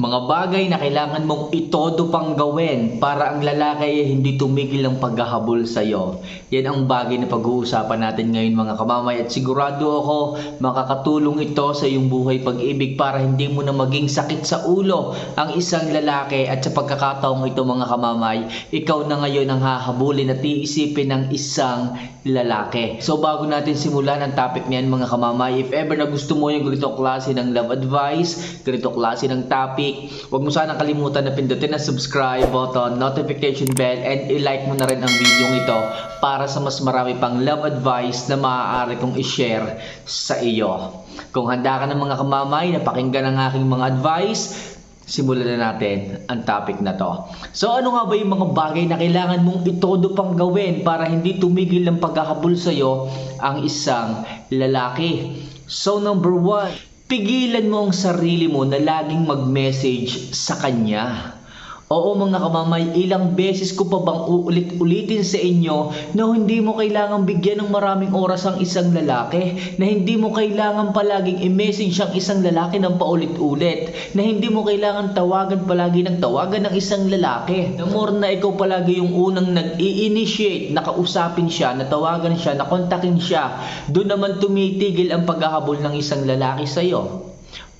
Mga bagay na kailangan mong itodo pang gawin para ang lalaki ay hindi tumigil ng paghahabol sa iyo. Yan ang bagay na pag-uusapan natin ngayon mga kamamay at sigurado ako makakatulong ito sa iyong buhay pag-ibig para hindi mo na maging sakit sa ulo ang isang lalaki at sa pagkakataong ito mga kamamay, ikaw na ngayon ang hahabulin at iisipin ng isang lalaki. So bago natin simulan ang topic niyan mga kamamay, if ever na gusto mo yung ganito klase ng love advice, ganito klase ng topic, huwag mo sana kalimutan na pindutin ang subscribe button, notification bell, and i-like mo na rin ang video ito para sa mas marami pang love advice na maaari kong i-share sa iyo. Kung handa ka ng mga kamamay na pakinggan ang aking mga advice, simulan na natin ang topic na to. So ano nga ba yung mga bagay na kailangan mong itodo pang gawin para hindi tumigil ng paghahabol sa iyo ang isang lalaki? So number one, pigilan mo ang sarili mo na laging mag-message sa kanya. Oo mga kamamay, ilang beses ko pa bang uulit-ulitin sa inyo na hindi mo kailangang bigyan ng maraming oras ang isang lalaki, na hindi mo kailangan palaging i-message ang isang lalaki ng paulit-ulit, na hindi mo kailangan tawagan palagi ng tawagan ng isang lalaki. The more na ikaw palagi yung unang nag-i-initiate, nakausapin siya, natawagan siya, nakontakin siya, doon naman tumitigil ang paghahabol ng isang lalaki sa'yo.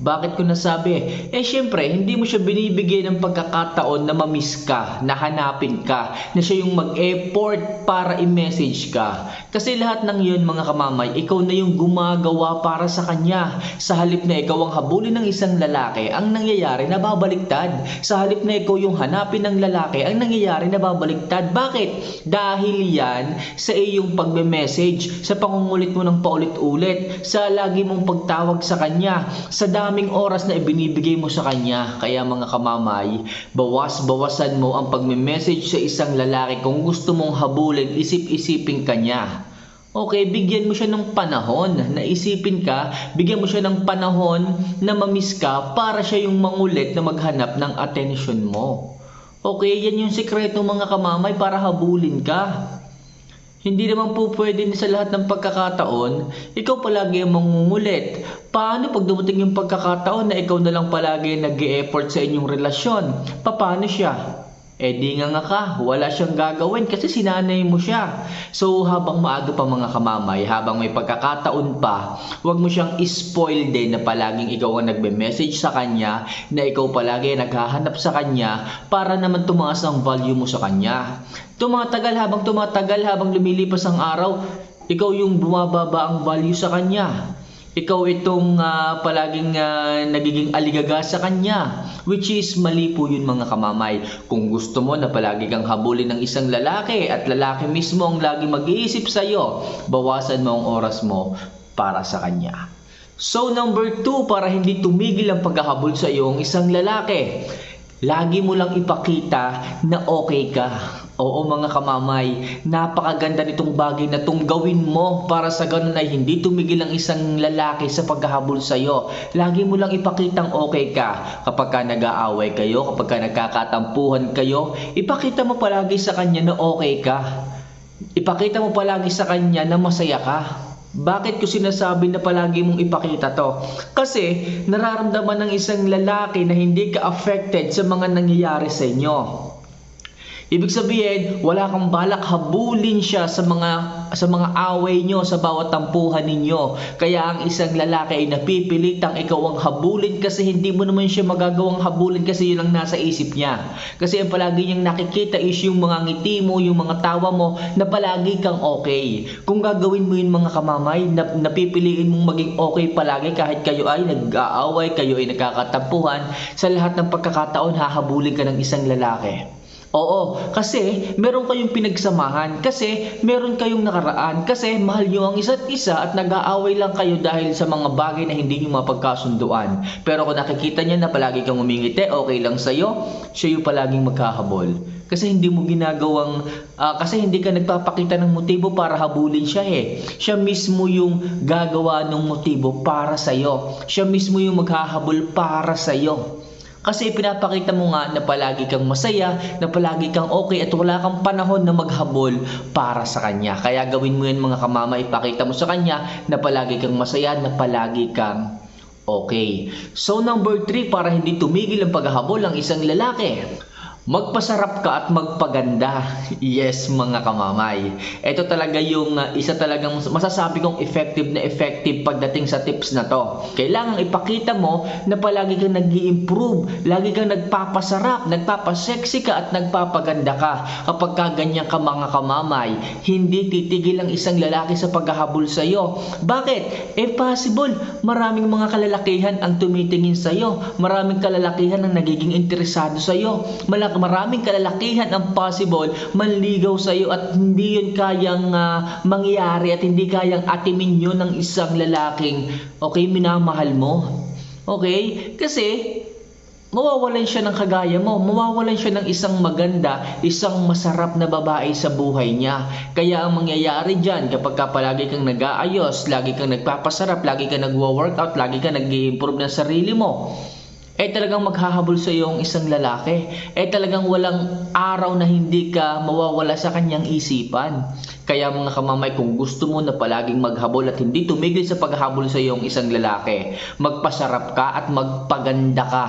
Bakit ko nasabi? Eh syempre, hindi mo siya binibigyan ng pagkakataon na mamiss ka, na hanapin ka, na siya yung mag-effort para i-message ka. Kasi lahat ng yun mga kamamay, ikaw na yung gumagawa para sa kanya. Sa halip na ikaw ang habulin ng isang lalaki, ang nangyayari na babaliktad. Sa halip na ikaw yung hanapin ng lalaki, ang nangyayari na babaliktad. Bakit? Dahil yan sa iyong pagme-message, sa pangungulit mo ng paulit-ulit, sa lagi mong pagtawag sa kanya, sa daming oras na ibinibigay mo sa kanya. Kaya mga kamamay, bawas-bawasan mo ang pagme-message sa isang lalaki kung gusto mong habulin, isip-isipin kanya. Okay, bigyan mo siya ng panahon na isipin ka, bigyan mo siya ng panahon na mamiss ka para siya yung mangulit na maghanap ng attention mo. Okay, yan yung sikreto mga kamamay para habulin ka. Hindi naman po pwede sa lahat ng pagkakataon, ikaw palagi ang mangungulit. Paano pag dumating yung pagkakataon na ikaw na lang palagi nag effort sa inyong relasyon? Paano siya? Eh di nga nga ka, wala siyang gagawin kasi sinanay mo siya. So habang maaga pa mga kamamay, habang may pagkakataon pa, huwag mo siyang spoil din na palaging ikaw ang nagbe-message sa kanya, na ikaw palagi naghahanap sa kanya para naman tumaas ang value mo sa kanya. Tumatagal habang tumatagal, habang lumilipas ang araw, ikaw yung bumababa ang value sa kanya ikaw itong uh, palaging uh, nagiging aligaga sa kanya which is mali po yun mga kamamay. Kung gusto mo na palagi kang habulin ng isang lalaki at lalaki mismo ang lagi mag-iisip sa iyo bawasan mo ang oras mo para sa kanya. So number two para hindi tumigil ang paghahabol sa iyo ang isang lalaki lagi mo lang ipakita na okay ka Oo mga kamamay, napakaganda nitong bagay na itong gawin mo para sa ganun ay hindi tumigil ang isang lalaki sa paghahabol sa iyo. Lagi mo lang ipakitang okay ka kapag ka nag-aaway kayo, kapag ka nagkakatampuhan kayo, ipakita mo palagi sa kanya na okay ka. Ipakita mo palagi sa kanya na masaya ka. Bakit ko sinasabi na palagi mong ipakita to? Kasi nararamdaman ng isang lalaki na hindi ka affected sa mga nangyayari sa inyo. Ibig sabihin, wala kang balak habulin siya sa mga sa mga away nyo, sa bawat tampuhan ninyo. Kaya ang isang lalaki ay napipilitang ikaw ang habulin kasi hindi mo naman siya magagawang habulin kasi yun ang nasa isip niya. Kasi ang palagi niyang nakikita is yung mga ngiti mo, yung mga tawa mo na palagi kang okay. Kung gagawin mo yun mga kamamay, na, napipiliin mong maging okay palagi kahit kayo ay nag-aaway, kayo ay nagkakatampuhan, sa lahat ng pagkakataon hahabulin ka ng isang lalaki. Oo, kasi meron kayong pinagsamahan, kasi meron kayong nakaraan, kasi mahal nyo ang isa't isa at nag-aaway lang kayo dahil sa mga bagay na hindi nyo mapagkasunduan. Pero kung nakikita niya na palagi kang umingiti, okay lang sa'yo, siya yung palaging magkahabol. Kasi hindi mo ginagawang, uh, kasi hindi ka nagpapakita ng motibo para habulin siya eh. Siya mismo yung gagawa ng motibo para sa'yo. Siya mismo yung maghahabol para sa'yo. Kasi pinapakita mo nga na palagi kang masaya, na palagi kang okay at wala kang panahon na maghabol para sa kanya. Kaya gawin mo yan mga kamama, ipakita mo sa kanya na palagi kang masaya, na palagi kang Okay. So number 3, para hindi tumigil ang paghahabol ng isang lalaki, magpasarap ka at magpaganda. Yes, mga kamamay. Ito talaga yung uh, isa talagang masasabi kong effective na effective pagdating sa tips na to. Kailangan ipakita mo na palagi kang nag improve lagi kang nagpapasarap, nagpapasexy ka at nagpapaganda ka. Kapag ka ganyan ka mga kamamay, hindi titigil ang isang lalaki sa paghahabol sa iyo. Bakit? Eh possible, maraming mga kalalakihan ang tumitingin sa iyo. Maraming kalalakihan ang nagiging interesado sa iyo. Malak maraming kalalakihan ang possible manligaw sa iyo at hindi yun kayang uh, mangyari at hindi kayang atimin yun ng isang lalaking okay, minamahal mo. Okay? Kasi mawawalan siya ng kagaya mo, mawawalan siya ng isang maganda, isang masarap na babae sa buhay niya. Kaya ang mangyayari dyan, kapag ka palagi kang nag-aayos, lagi kang nagpapasarap, lagi kang nagwo-workout, lagi kang nag-improve ng sarili mo, eh talagang maghahabol sa iyo ang isang lalaki. Eh talagang walang araw na hindi ka mawawala sa kanyang isipan. Kaya mga kamamay, kung gusto mo na palaging maghabol at hindi tumigil sa paghahabol sa iyo ang isang lalaki, magpasarap ka at magpaganda ka.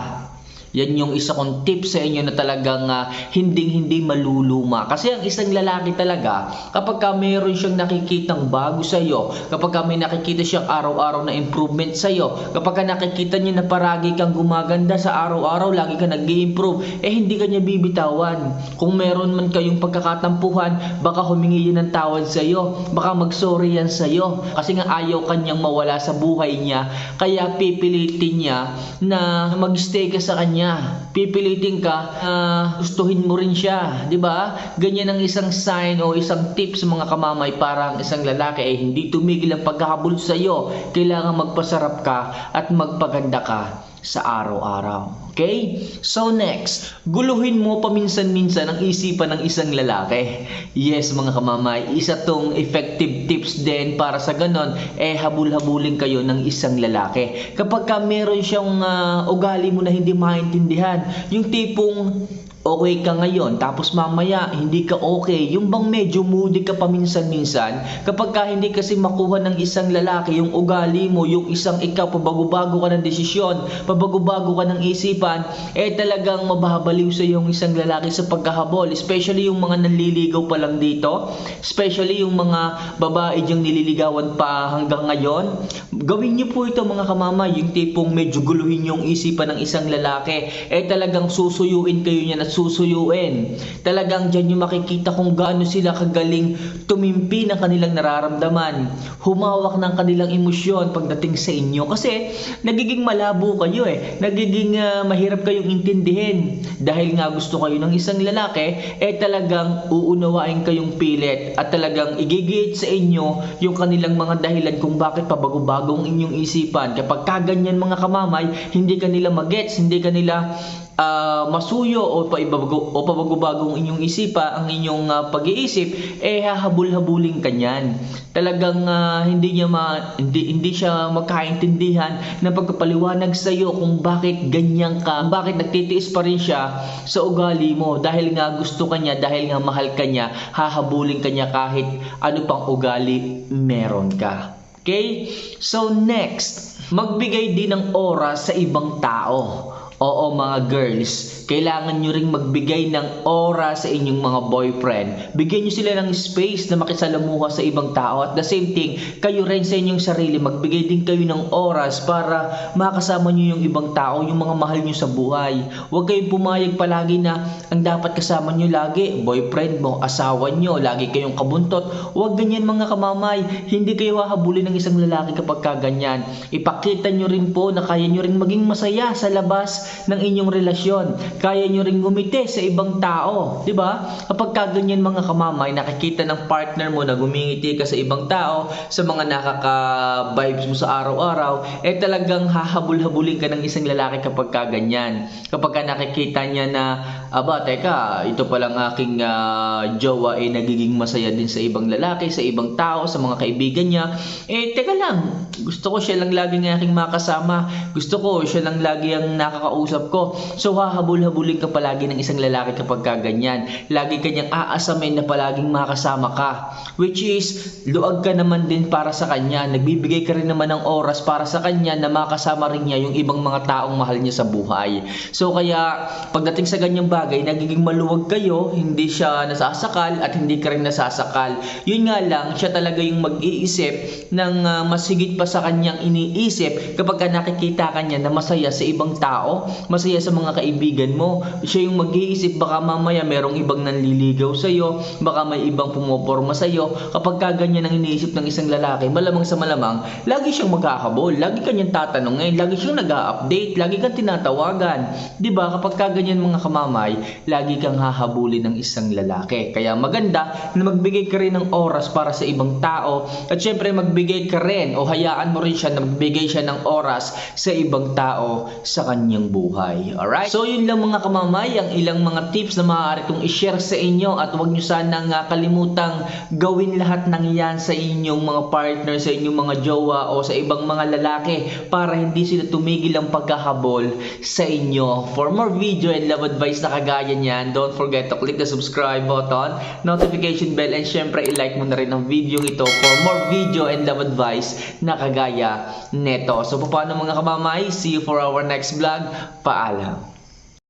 Yan yung isa kong tip sa inyo na talagang uh, hinding-hindi maluluma. Kasi ang isang lalaki talaga, kapag ka mayroon siyang nakikitang bago sa iyo, kapag ka may nakikita siyang araw-araw na improvement sa iyo, kapag ka nakikita niya na paragi kang gumaganda sa araw-araw, lagi ka nag improve eh hindi ka niya bibitawan. Kung meron man kayong pagkakatampuhan, baka humingi yan ng tawad sa iyo, baka magsorry yan sa iyo. Kasi nga ayaw kanyang mawala sa buhay niya, kaya pipilitin niya na magstay ka sa kanya niya. Pipilitin ka, uh, gustuhin mo rin siya, 'di ba? Ganyan ang isang sign o isang tip sa mga kamamay para ang isang lalaki ay hindi tumigil ang paghahabol sa iyo. Kailangan magpasarap ka at magpaganda ka sa araw-araw. Okay? So next, guluhin mo paminsan-minsan ang isipan ng isang lalaki. Yes, mga kamamay, isa tong effective tips din para sa ganon, eh habul-habulin kayo ng isang lalaki. Kapag ka meron siyang uh, ugali mo na hindi maintindihan, yung tipong okay ka ngayon tapos mamaya hindi ka okay. Yung bang medyo moody ka paminsan-minsan kapag ka hindi kasi makuha ng isang lalaki yung ugali mo yung isang ikaw pabago-bago ka ng desisyon pabago-bago ka ng isipan eh talagang mababaliw sa yung isang lalaki sa pagkahabol. Especially yung mga nanliligaw pa lang dito. Especially yung mga babae diyang nililigawan pa hanggang ngayon. Gawin niyo po ito mga kamama yung tipong medyo guluhin yung isipan ng isang lalaki. Eh talagang susuyuin kayo niya na susuyuin. Talagang dyan yung makikita kung gaano sila kagaling tumimpi ng kanilang nararamdaman, humawak ng kanilang emosyon pagdating sa inyo. Kasi nagiging malabo kayo eh. Nagiging uh, mahirap kayong intindihin. Dahil nga gusto kayo ng isang lalaki, eh talagang uunawain kayong pilit at talagang igigit sa inyo yung kanilang mga dahilan kung bakit pabago-bagong inyong isipan. Kapag kaganyan mga kamamay, hindi kanila magets, hindi kanila uh, masuyo o paibago o pabago-bagong inyong isipa, ang inyong uh, pag-iisip, eh hahabol-habulin ka niyan. Talagang uh, hindi niya ma, hindi, hindi siya magkaintindihan na pagkapaliwanag sa iyo kung bakit ganyan ka, bakit nagtitiis pa rin siya sa ugali mo dahil nga gusto ka niya, dahil nga mahal ka niya, hahabulin ka niya kahit ano pang ugali meron ka. Okay? So next, magbigay din ng oras sa ibang tao. Oo mga girls, kailangan nyo ring magbigay ng oras sa inyong mga boyfriend. Bigyan nyo sila ng space na makisalamuha sa ibang tao. At the same thing, kayo rin sa inyong sarili, magbigay din kayo ng oras para makasama nyo yung ibang tao, yung mga mahal nyo sa buhay. Huwag kayong pumayag palagi na ang dapat kasama nyo lagi, boyfriend mo, asawa nyo, lagi kayong kabuntot. Huwag ganyan mga kamamay. Hindi kayo hahabulin ng isang lalaki kapag kaganyan. Ipakita nyo rin po na kaya nyo rin maging masaya sa labas ng inyong relasyon. Kaya nyo ring gumiti sa ibang tao. ba? Kapag kaganyan mga kamamay, nakikita ng partner mo na gumingiti ka sa ibang tao, sa mga nakaka-vibes mo sa araw-araw, eh talagang hahabol-habulin ka ng isang lalaki kapag kaganyan. Kapag ka nakikita niya na, aba, teka, ito palang aking uh, jowa ay eh, nagiging masaya din sa ibang lalaki, sa ibang tao, sa mga kaibigan niya, eh teka lang, gusto ko siya lang lagi ng aking makasama. Gusto ko siya lang lagi ang nakaka kausap ko. So hahabol-habulin ka palagi ng isang lalaki kapag ka ganyan. Lagi kanyang aasamin na palaging makasama ka. Which is, luag ka naman din para sa kanya. Nagbibigay ka rin naman ng oras para sa kanya na makasama rin niya yung ibang mga taong mahal niya sa buhay. So kaya, pagdating sa ganyang bagay, nagiging maluwag kayo, hindi siya nasasakal at hindi ka rin nasasakal. Yun nga lang, siya talaga yung mag-iisip ng ah, mas higit pa sa kanyang iniisip kapag ka nakikita ka niya na masaya sa ibang tao, masaya sa mga kaibigan mo. Siya yung mag-iisip baka mamaya merong ibang nanliligaw sa iyo, baka may ibang pumoporma sa iyo. Kapag ka ganyan ang iniisip ng isang lalaki, malamang sa malamang, lagi siyang magkakabol, lagi kanyang tatanungin, lagi siyang nag-update, lagi kang tinatawagan. 'Di ba? Kapag ka ganyan mga kamamay, lagi kang hahabulin ng isang lalaki. Kaya maganda na magbigay ka rin ng oras para sa ibang tao at syempre magbigay ka rin o hayaan mo rin siya na magbigay siya ng oras sa ibang tao sa kanyang buhay. Alright? So yun lang mga kamamay, ang ilang mga tips na maaari kong i-share sa inyo at huwag nyo sanang kalimutang gawin lahat ng yan sa inyong mga partner, sa inyong mga jowa o sa ibang mga lalaki para hindi sila tumigil ang pagkahabol sa inyo. For more video and love advice na kagaya niyan, don't forget to click the subscribe button, notification bell, and syempre i-like mo na rin ang video ito for more video and love advice na kagaya neto. So paano mga kamamay? See you for our next vlog. Paalam.